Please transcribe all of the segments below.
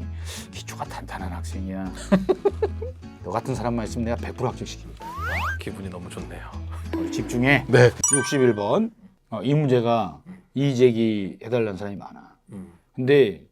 음, 기초가 탄탄한 학생이야. 너 같은 사람만 있으면 내가 100% 합격시키겠다. 기분이 너무 좋네요. 어, 집중해. 네. 61번. 어, 이 문제가 이의제기 해달라는 사람이 많아. 음. 근데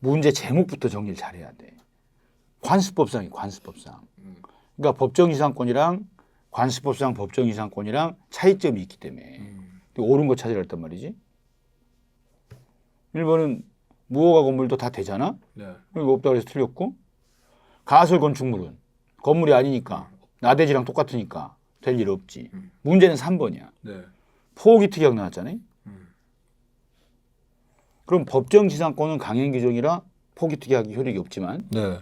문제 제목부터 정리를 잘해야 돼. 관습법상이 관습법상. 음. 그러니까 법정이상권이랑 관습법상 법정이상권이랑 차이점이 있기 때문에 음. 옳은 거 찾으라 했단 말이지. 1번은 무허가 건물도 다 되잖아. 네. 이거 없다 그래서 틀렸고 가설 건축물은 건물이 아니니까 나대지랑 똑같으니까 될 일 없지. 음. 문제는 3번이야. 네. 포기 특약 나왔잖아요. 음. 그럼 법정 지상권은 강행 규정이라 포기 특약이 효력이 없지만 네.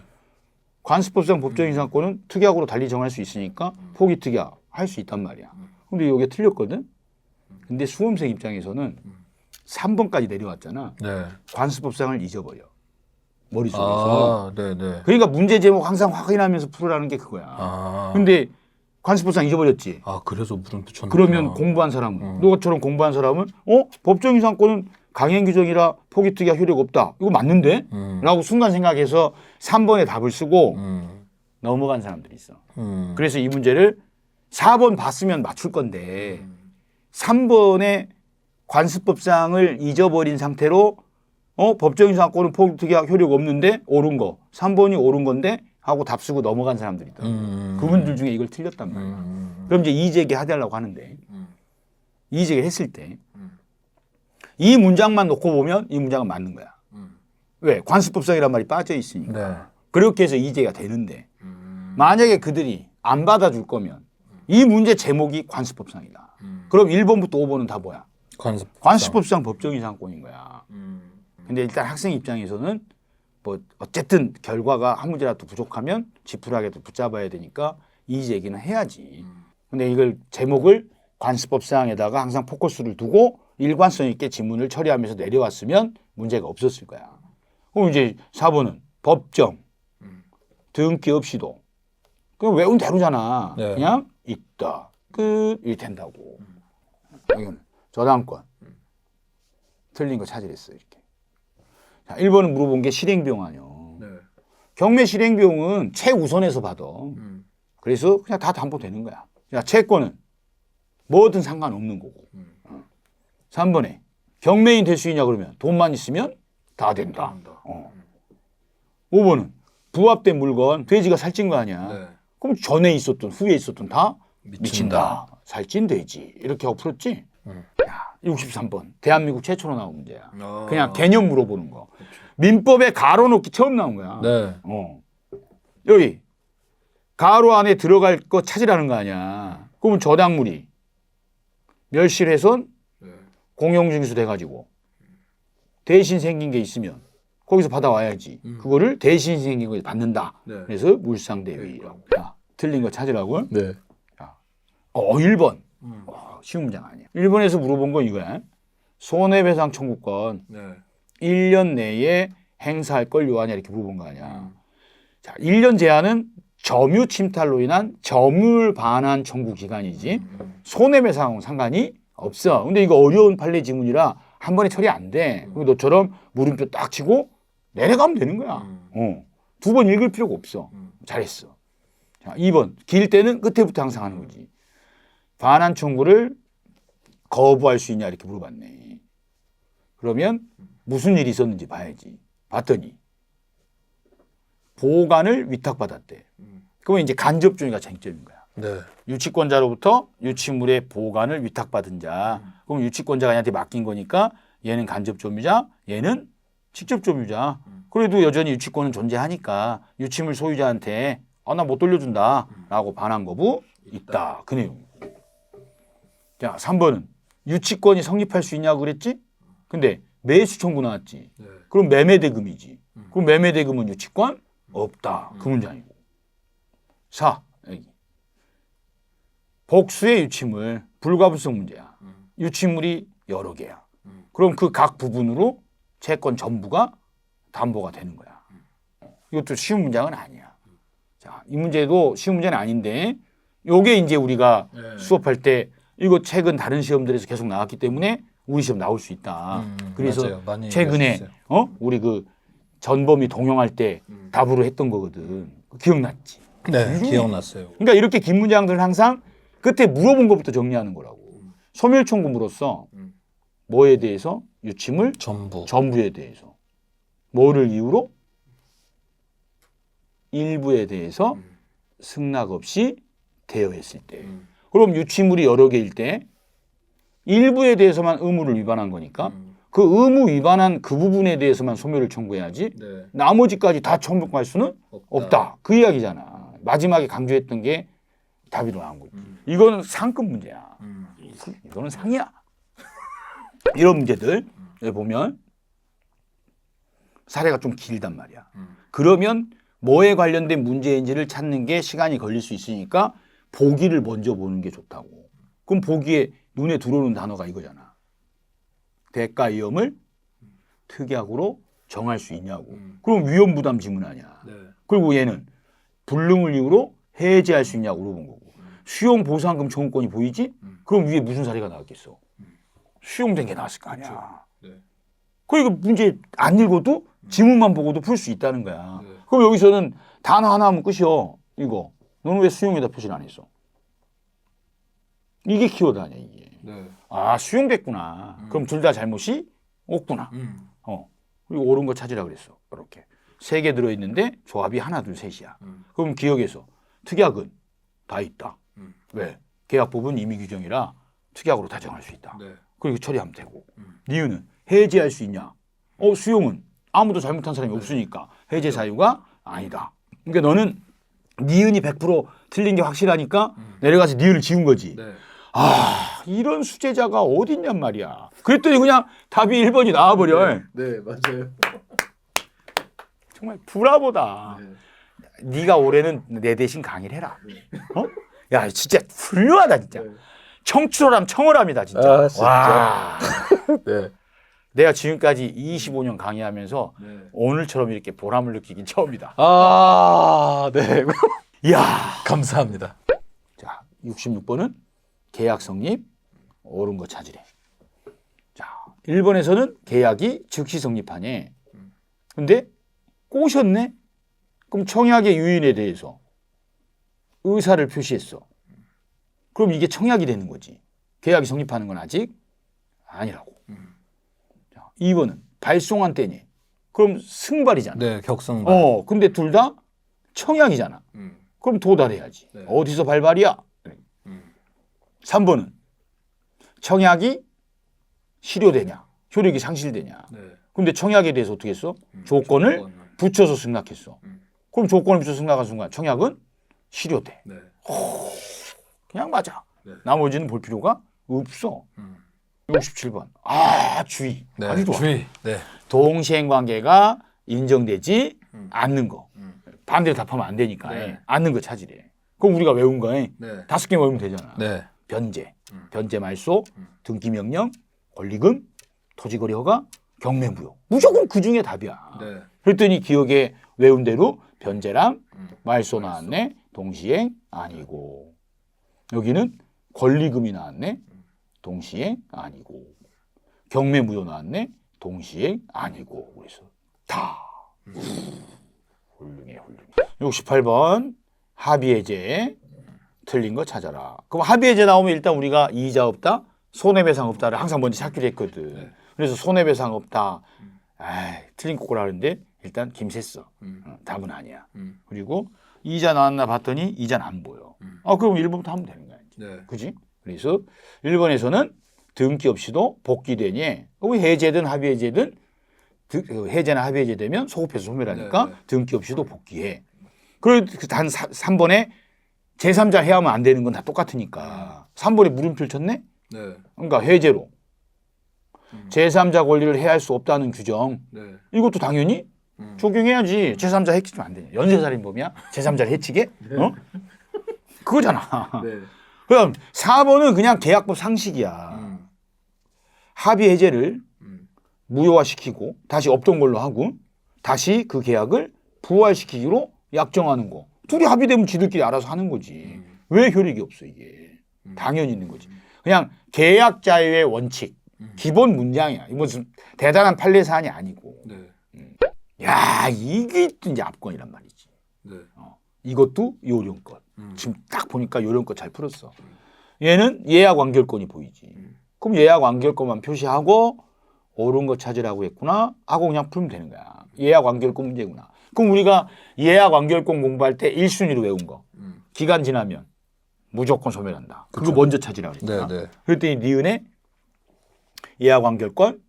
관습법상 법정 이상권은 특약으로 달리 정할 수 있으니까 포기 특약 할 수 있단 말이야. 근데 여기 틀렸거든. 근데 수험생 입장에서는 3번까지 내려왔잖아. 네. 관습법상을 잊어버려. 머릿속에서. 아, 네, 네. 그러니까 문제 제목 항상 확인하면서 풀으라는 게 그거야. 아. 근데 관습법상 잊어버렸지. 아, 그래서 물음표 쳤나? 그러면 공부한 사람은 음. 너처럼 공부한 사람은 어 법정 이상권은 강행 규정이라 포기 특약 효력 없다. 이거 맞는데? 음. 라고 순간 생각해서 3번에 답을 쓰고 음. 넘어간 사람들이 있어. 음. 그래서 이 문제를 4번 봤으면 맞출 건데 음. 3번의 관습법상을 잊어버린 상태로 어 법정 이상권은 포기 특약 효력 없는데 옳은 거 3번이 옳은 건데 하고 답 쓰고 넘어간 사람들이 있다. 음. 그분들 중에 이걸 틀렸단 말이야. 음. 그럼 이제 이의제기 하달라고 하는데 음. 이의제기 했을 때이 음. 문장만 놓고 보면 이 문장은 맞는 거야. 음. 왜? 관습법상이란 말이 빠져 있으니까. 네. 그렇게 해서 이의제기가 되는데 음. 만약에 그들이 안 받아줄 거면 이 문제 제목이 관습법상이다. 음. 그럼 1번부터 5번은 다 뭐야? 관습. 관습법상 법정 이상권인 거야. 음. 근데 일단 학생 입장에서는 뭐 어쨌든 결과가 한 문제라도 부족하면 지푸라기도 붙잡아야 되니까 이의제기는 해야지. 근데 이걸 제목을 관습법상에다가 항상 포커스를 두고 일관성 있게 지문을 처리하면서 내려왔으면 문제가 없었을 거야. 그럼 이제 4번은 법정 등기 없이도 그냥 외운 대로잖아. 네. 그냥 있다. 끝. 이렇게 된다고. 이건 저당권. 틀린 거 찾으랬어 이렇게. 자, 1번은 물어본 게 실행비용 아니요. 네. 경매 실행비용은 최우선에서 받아. 음. 그래서 그냥 다 담보되는 거야. 자, 채권은 뭐든 상관없는 거고. 음. 어. 3번에 경매인 될 수 있냐 그러면 돈만 있으면 다 된다. 한다. 어. 5번은 부합된 물건 돼지가 살찐 거 아니야. 네. 그럼 전에 있었던 후에 있었던 다 미친다. 미친다. 살찐 돼지. 이렇게 하고 풀었지? 음. 야, 63번. 대한민국 최초로 나온 문제야. 아. 그냥 개념 물어보는 거. 민법에 가로 놓기 처음 나온 거야. 네. 어. 여기 가로 안에 들어갈 거 찾으라는 거 아니야. 그러면 저당물이 멸실훼손 네. 공용증수 돼가지고 대신 생긴 게 있으면 거기서 받아와야지. 음. 그거를 대신 생긴 거에 받는다. 네. 그래서 물상대위라고. 자, 틀린 거 찾으라고. 네. 어, 1번. 음. 어, 쉬운 문장 아니야. 1번에서 물어본 건 이거야. 손해배상 청구권 네. 1년 내에 행사할 걸 요하냐 이렇게 물어본 거 아니야. 음. 자, 1년 제한은 점유 침탈로 인한 점유율 반환 청구 기간이지 음. 손해배상하고 상관이 없어. 근데 이거 어려운 판례 지문이라 한 번에 처리 안 돼. 그리고 너처럼 물음표 딱 치고 내려가면 되는 거야. 음. 어. 두 번 읽을 필요가 없어. 음. 잘했어. 자, 2번. 길 때는 끝에부터 항상 하는 거지. 반환 청구를 거부할 수 있냐 이렇게 물어봤네. 그러면 무슨 일이 있었는지 봐야지. 봤더니 보관을 위탁받았대. 음. 그러면 이제 간접종이가 쟁점인 거야. 네. 유치권자로부터 유치물의 보관을 위탁받은 자. 그럼 유치권자가 얘한테 맡긴 거니까 얘는 간접 점유자, 얘는 직접 점유자. 그래도 여전히 유치권은 존재하니까 유치물 소유자한테 아, 나 못 돌려준다. 라고 반환 거부 있다. 그 내용. 자, 3번은 유치권이 성립할 수 있냐고 그랬지? 근데 매수 청구 나왔지. 네. 그럼 매매 대금이지. 그럼 매매 대금은 유치권 없다. 그 문장이고. 4. 여기. 복수의 유치물 불가분성 문제야. 유치물이 여러 개야. 그럼 그 각 부분으로 채권 전부가 담보가 되는 거야. 이것도 쉬운 문장은 아니야. 자, 이 문제도 쉬운 문제는 아닌데 요게 이제 우리가 네. 수업할 때 이거 최근 다른 시험들에서 계속 나왔기 때문에 우리 시험 나올 수 있다. 음, 그래서 맞아요. 최근에. 어 우리 그 전범이 동영할 때 음. 답으로 했던 거거든. 기억났지? 네, 기억났어요. 그러니까 이렇게 긴 문장들은 항상 끝에 물어본 것부터 정리하는 거라고. 소멸청구 물었어. 음. 뭐에 대해서? 유침을 전부. 전부에 대해서. 뭐를 이유로? 일부에 대해서 음. 승낙 없이 대여했을 때. 음. 그럼 유치물이 여러 개일 때 일부에 대해서만 의무를 위반한 거니까 음. 그 의무 위반한 그 부분에 대해서만 소멸을 청구해야지 네. 나머지까지 다 청구할 수는 없다. 없다. 그 이야기잖아. 마지막에 강조했던 게 답이 나온 거지. 음. 이거는 상급 문제야. 음. 이거는 상이야. 이런 문제들 보면 사례가 좀 길단 말이야. 음. 그러면 뭐에 관련된 문제인지를 찾는 게 시간이 걸릴 수 있으니까 보기를 먼저 보는 게 좋다고. 그럼 보기에 눈에 들어오는 단어가 이거잖아. 대가 위험을 특약으로 정할 수 있냐고. 음. 그럼 위험 부담 지문 아니야. 네. 그리고 얘는 불능을 이유로 해제할 수 있냐고 물어본 거고. 수용 보상금 청구권이 보이지? 음. 그럼 위에 무슨 사례가 나왔겠어? 수용된 게 나왔을 거 아니야. 네. 그러니까 문제 안 읽어도 지문만 보고도 풀 수 있다는 거야. 네. 그럼 여기서는 단어 하나 하면 끝이요. 이거. 너는 왜 수용에다 표시를 안 했어? 이게 키워드 아니야, 이게. 네. 아, 수용됐구나. 음. 그럼 둘 다 잘못이 없구나. 음. 어. 그리고 옳은 거 찾으라 그랬어. 이렇게. 세 개 들어 있는데 조합이 하나, 둘, 셋이야. 음. 그럼 기억에서 특약은 다 있다. 음. 왜? 계약법은 임의 규정이라 특약으로 다 정할 수 있다. 네. 그리고 처리하면 되고. 음. 이유는 해제할 수 있냐? 어, 수용은 아무도 잘못한 사람이 없으니까 해제 사유가 아니다. 그러니까 너는 니은이 100% 틀린 게 확실하니까 내려가서 니은을 지운 거지. 네. 아, 이런 수제자가 어딨냔 말이야. 그랬더니 그냥 답이 1번이 나와버려. 네, 맞아요. 정말 브라보다. 네. 네가 올해는 내 대신 강의를 해라. 어? 야, 진짜 훌륭하다, 진짜. 네. 청출어람 청어람이다, 진짜. 아, 진짜. 와. 네. 내가 지금까지 25년 강의하면서 네. 오늘처럼 이렇게 보람을 느끼긴 처음이다. 아, 네. 이야. 감사합니다. 자, 66번은 계약 성립, 옳은 거 찾으래. 자, 1번에서는 계약이 즉시 성립하네. 근데 꼬셨네? 그럼 청약의 유인에 대해서 의사를 표시했어. 그럼 이게 청약이 되는 거지. 계약이 성립하는 건 아직 아니라고. 음. 자, 2번은 발송한 때니. 그럼 승발이잖아. 네, 격승발. 어, 근데 둘 다 청약이잖아. 음. 그럼 도달해야지. 네. 어디서 발발이야? 음. 3번은 청약이 실효되냐, 효력이 상실되냐. 네. 근데 청약에 대해서 어떻게 했어? 음. 조건을 조건을. 붙여서 승낙했어. 음. 그럼 조건을 붙여서 승낙한 순간 청약은 실효돼. 네. 그냥 맞아. 네. 나머지는 볼 필요가 없어. 음. 67번. 아, 주의. 네. 아주 좋아. 주의. 네. 동시행 관계가 인정되지 음. 않는 거. 음. 반대로 답하면 안 되니까. 네. 않는 거 찾으래. 그럼 우리가 외운 거에 네. 다섯 개 외우면 되잖아. 네. 변제, 음. 변제 말소, 음. 등기 명령, 권리금, 토지거래 허가, 경매 무효. 무조건 그 중에 답이야. 네. 그랬더니 기억에 외운 대로 변제랑 음. 말소 나왔네. 동시행 아니고. 여기는 권리금이 나왔네. 동시행 아니고. 경매무효 나왔네. 동시행 아니고. 그래서 다 훌륭해 훌륭해. 68번 합의해제 틀린 거 찾아라. 그럼 합의해제 나오면 일단 우리가 이자 없다, 손해배상 없다를 항상 먼저 찾기로 했거든. 네. 그래서 손해배상 없다. 아, 틀린 거라 하는데 일단 김샜어. 음. 어, 답은 아니야. 음. 그리고 이자 나왔나 봤더니 이자는 안 보여. 음. 아, 그럼 1번부터 하면 되는 거야. 이제. 네. 그지? 그래서 1번에서는 등기 없이도 복귀되니 그럼 해제든 합의해제든 드- 그 해제나 합의해제 되면 소급해서 소멸하니까 네, 네. 등기 없이도 복귀해. 그리고 단 3번에 제3자 해야만 안 되는 건 다 똑같으니까 3번에 물음표 쳤네? 네. 그러니까 해제로 음. 제3자 권리를 해할 수 없다는 규정 네. 이것도 당연히 음. 적용해야지. 제3자 해치면 안 되냐. 연쇄살인범이야? 제3자를 해치게? 어? 그거잖아. 네. 그럼 4번은 그냥 계약법 상식이야. 음. 합의 해제를 음. 무효화시키고 다시 없던 걸로 하고 다시 그 계약을 부활시키기로 약정하는 거. 둘이 합의되면 지들끼리 알아서 하는 거지. 음. 왜 효력이 없어 이게? 음. 당연히 있는 거지. 그냥 계약 자유의 원칙, 음. 기본 문장이야. 이거 무슨 대단한 판례 사안이 아니고. 네. 야아 이게 이제 압권이란 말이지. 네. 이것도 요령권. 음. 지금 딱 보니까 요령권 잘 풀었어. 얘는 예약 완결권이 보이지. 음. 그럼 예약 완결권만 표시하고 옳은 거 찾으라고 했구나 하고 그냥 풀면 되는 거야. 예약 완결권 문제구나. 그럼 우리가 예약 완결권 공부할 때 1순위로 외운 거. 음. 기간 지나면 무조건 소멸한다. 그거 그쵸. 먼저 찾으라고 네, 그랬잖아. 네. 그랬더니 니은에 예약 완결권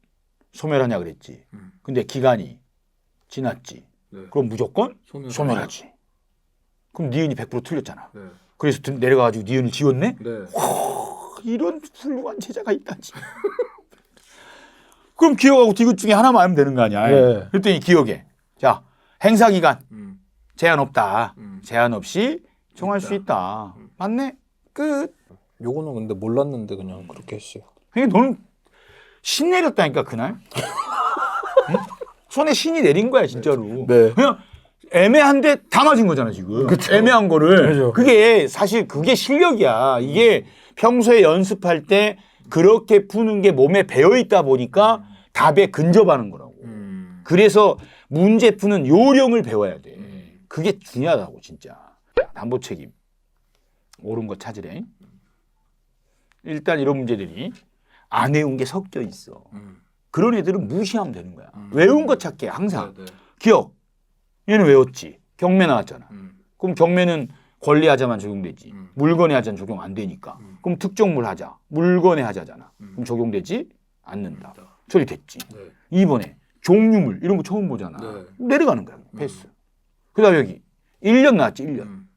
소멸하냐 그랬지. 음. 근데 기간이 지났지. 네. 그럼 무조건 소멸. 소멸하지. 그럼 니은이 100% 틀렸잖아. 네. 그래서 들- 내려가가지고 니은을 지웠네? 네. 이런 훌륭한 제자가 있다지. 그럼 기억하고 디귿 중에 하나만 알면 되는 거 아니야. 네. 그랬더니 기억에. 자, 행사 기간 음. 제한 없다. 음. 제한 없이 정할. 수 있다. 음. 맞네? 끝. 요거는 근데 몰랐는데 그냥 그렇게 했어요. 그러니까 너는 신 내렸다니까 그날. 응? 손에 신이 내린 거야 진짜로. 네. 그냥 애매한데 다 맞은 거잖아 지금. 애매한 거를. 그죠. 그게 사실 그게 실력이야. 이게 평소에 연습할 때 그렇게 푸는 게 몸에 배어 있다 보니까 답에 근접하는 거라고. 음. 그래서 문제 푸는 요령을 배워야 돼. 음. 그게 중요하다고 진짜. 담보 책임. 옳은 거 찾으래. 일단 이런 문제들이 안 외운 게 섞여 있어. 음. 그런 애들은 무시하면 되는 거야. 음. 외운 거 찾게 항상. 네, 네. 기억. 얘는 외웠지. 경매 나왔잖아. 음. 그럼 경매는 권리하자만 적용되지. 음. 물건에 하자는 적용 안 되니까. 음. 그럼 특정물 하자. 물건에 하자잖아. 음. 그럼 적용되지 않는다. 네. 처리됐지. 네. 2번에 종류물 이런 거 처음 보잖아. 네. 내려가는 거야. 패스. 그다음에 여기 1년 나왔지. 1년. 음.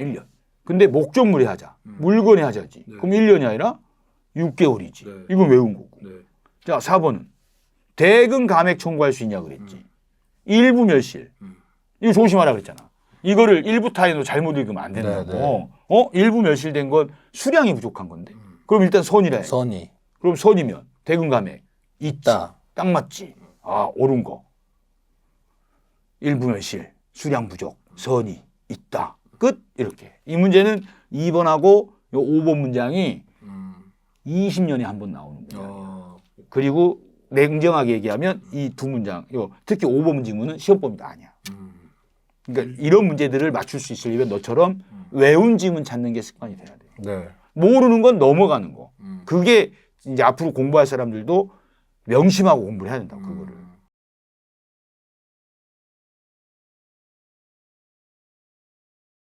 1년. 근데 목적물에 하자. 음. 물건에 하자지. 네. 그럼 1년이 아니라 6개월이지. 네. 이건 외운 거고. 네. 자, 4번은 대금 감액 청구할 수 있냐 그랬지. 음. 일부 멸실. 음. 이거 조심하라 그랬잖아. 이거를 일부 타인으로 잘못 읽으면 안 된다고. 네, 네. 어? 일부 멸실된 건 수량이 부족한 건데. 음. 그럼 일단 선이라 해. 선이 그럼 선이면 대금 감액 있지. 있다. 딱 맞지. 아, 옳은 거. 일부 멸실, 수량 부족, 선이 있다. 끝. 이렇게. 이 문제는 2번하고 요 5번 문장이 음. 20년에 한 번 나오는 문장이야. 어. 그리고 냉정하게 얘기하면 이 두 문장, 요 특히 5번 질문은 시험 범위도 아니야. 음. 그러니까 이런 문제들을 맞출 수 있으려면 너처럼 외운 지문 찾는 게 습관이 돼야 돼. 네. 모르는 건 넘어가는 거. 음. 그게 이제 앞으로 공부할 사람들도 명심하고 공부를 해야 된다고 그거를.